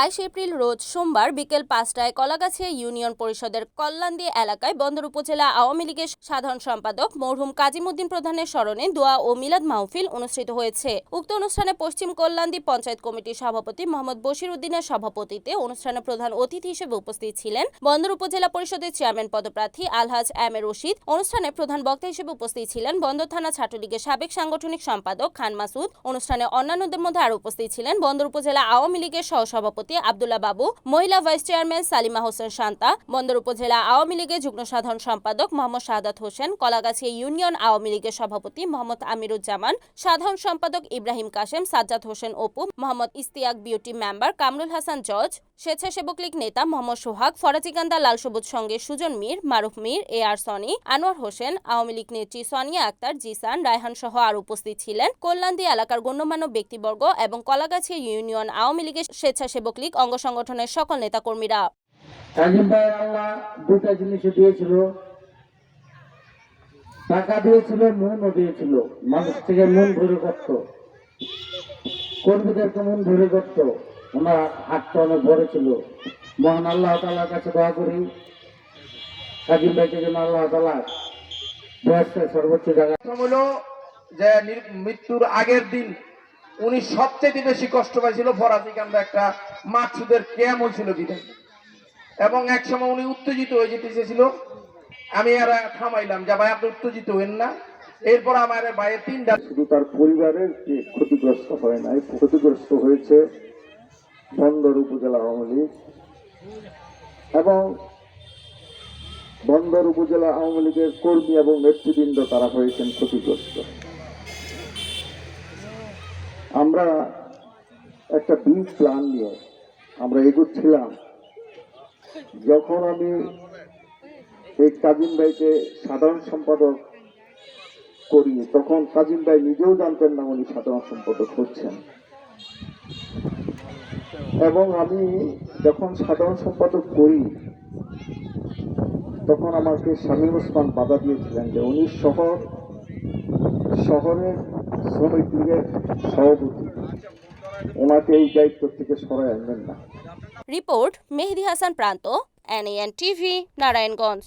বাইশ এপ্রিল রোজ সোমবার বিকেল পাঁচটায় কলাগাছিয়া ইউনিয়ন পরিষদের কল্যাণদী এলাকায় বন্দর উপজেলা আওয়ামী লীগের সাধারণ সম্পাদক মরহুম কাজিমুদ্দিন প্রধানের স্মরণে দোয়া ও মিলাদ মাহফিল অনুষ্ঠিত হয়েছে। উক্ত অনুষ্ঠানে পশ্চিম কল্যাণদী পঞ্চায়েত কমিটির সভাপতি মোহাম্মদ বশির উদ্দিনের সভাপতিতে অনুষ্ঠানে প্রধান অতিথি হিসেবে উপস্থিত ছিলেন বন্দর উপজেলা পরিষদের চেয়ারম্যান পদপ্রার্থী আলহাজ এম এ রশিদ। অনুষ্ঠানে প্রধান বক্তা হিসেবে উপস্থিত ছিলেন বন্দর থানা ছাত্রলীগের সাবেক সাংগঠনিক সম্পাদক খান মাসুদ। অনুষ্ঠানে অন্যান্যদের মধ্যে আরও উপস্থিত ছিলেন বন্দর উপজেলা আওয়ামী লীগের সহসভাপতি আবদুল্লাহ বাবু, মহিলা ভাইস চেয়ারম্যান সালিমা হোসেন শান্তা, বন্দর উপজেলা আওয়ামী লীগের যুগ্ম সাধারণ সম্পাদক মোহাম্মদ শাহাদাত হোসেন, কলাগাছিয়া ইউনিয়ন আওয়ামী লীগের সভাপতি মোহাম্মদ আমিরুজ্জামান, সাধারণ সম্পাদক ইব্রাহিম কাশেম, সাজ্জাদ হোসেন অপু, মোহাম্মদ ইস্তিয়াক বিউটি মেম্বার কামরুল হাসান জজ, স্বেচ্ছাসেবক লীগ নেতা মোহাম্মদ সোহাগ ফরাজিকান্দা লাল সবুজ সঙ্গে Sujan Mir, Maruf Mir, A R Sony, Anwar Hossain, Awami league নেত্রী সোনিয়া আক্তার, জিসান, রায়হান সহ আর উপস্থিত ছিলেন। কল্যাণদী এলাকার গণ্যমান্য ব্যক্তিবর্গ এবং কলাগাছিয়া ইউনিয়ন আওয়ামী লীগের স্বেচ্ছাসেবক লীগ অঙ্গ সংগঠনের সকল নেতাকর্মীরা। কাজিম ভাই আল্লাহ দুটা জিনিস দিয়েছিল। টাকা দিয়েছিল মনও দিয়েছিল। মানুষ থেকে মন ভরে করত কর্মীদেরকে মন ভরে করত ওনার হাতটা অনেক বড় ছিল। মহান আল্লাহ তালার কাছে দোয়া করি। কাজিম ভাইকে যেন আল্লাহ তালা বয়সটা সর্বোচ্চ প্রথম হলো যে মৃত্যুর আগের দিন উনি সবচেয়ে বেশি কষ্ট পাইছিল ফরাজি কান্দা একটা, মাকসুদের ক্যাম ছিল বিধায় এবং এক সময় উনি উত্তেজিত হয়ে যেতে চেয়েছিল, আমি আর থামাইলাম, যে ভাই আপনি উত্তেজিত হবেন না। এরপর আমার ভাইয়ের তিনটা শুধু তার পরিবারের ক্ষতিগ্রস্ত হয় নাই? ক্ষতিগ্রস্ত হয়েছে বন্দর উপজেলা আওয়ামী লীগ এবং বন্দর উপজেলা আওয়ামী লীগের কর্মী এবং নেতৃবৃন্দ তারা হয়েছেন ক্ষতিগ্রস্ত। আমরা একটা বিগ প্ল্যান নিয়ে আমরা এগোচ্ছিলাম। যখন আমি এই কাজিম ভাইকে সাধারণ সম্পাদক করি, তখন কাজিম ভাই নিজেও জানতেন না উনি সাধারণ সম্পাদক হচ্ছেন। এবং আমি যখন সাধারণ সম্পাদক করি, তখন আমাকে শামীম ওসমান বাধা দিয়েছিলেন যে উনি শহর, শহরের শ্রমিক লীগের সভাপতি। ওনাকে এই দায়িত্ব থেকে সরাই আনবেন না। রিপোর্ট মেহেদি হাসান প্রান্ত এনএন টিভি নারায়ণগঞ্জ।